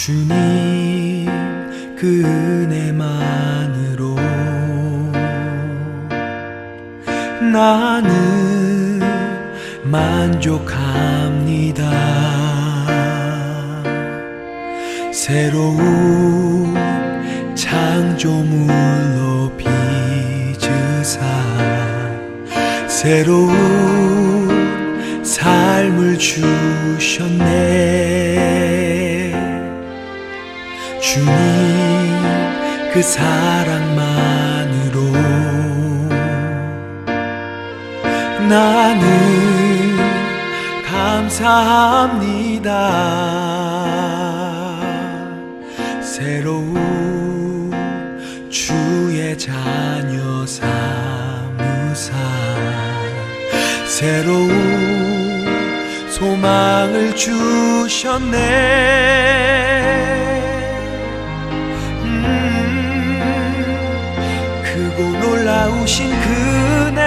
주님 그 은혜만으로 나는 만족합니다 새로운 창조물로 빚으사 새로운 삶을 주셨네. 주님 그 사랑만으로 나는 감사합니다 새로운 주의 자녀 삼으사. 새로운 소망을 주셨네. 음, 크고 놀라우신 그네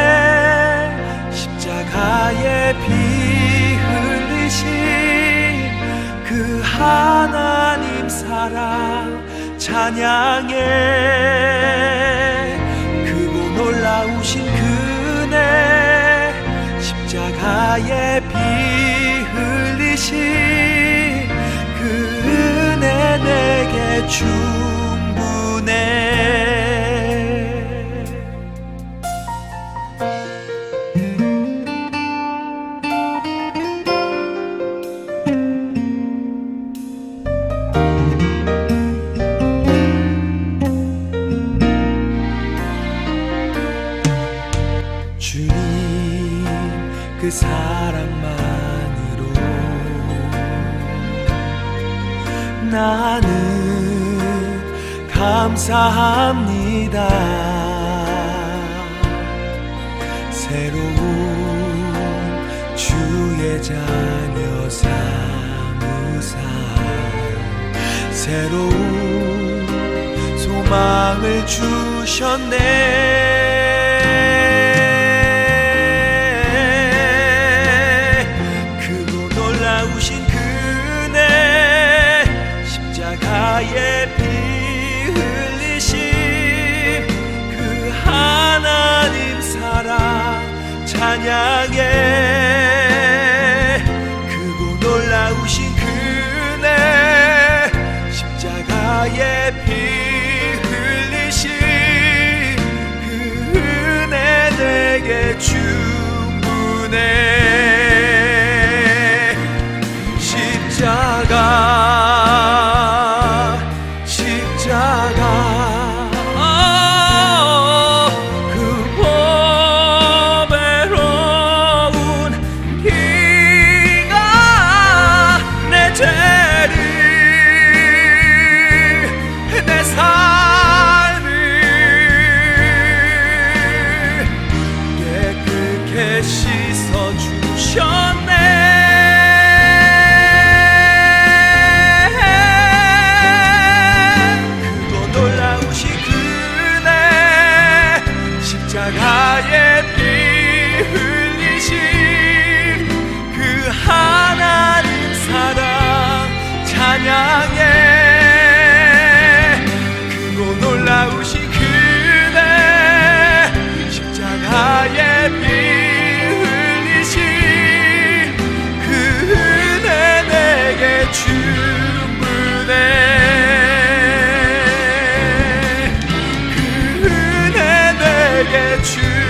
십자가에 피 흘리신 그 하나님 사랑 찬양해. 크고 놀라우신 그네 십자가에 피 흘리신 그 은혜 내게 충분해. 주님 사랑만으로. 나는 감사합니다. 새로운 주의 자녀 삼으사. 새로운 소망을 주셨네 찬양해 크고 놀라우신 그네 십자가에 피 흘리신 그 은혜 내게 충분해 也去。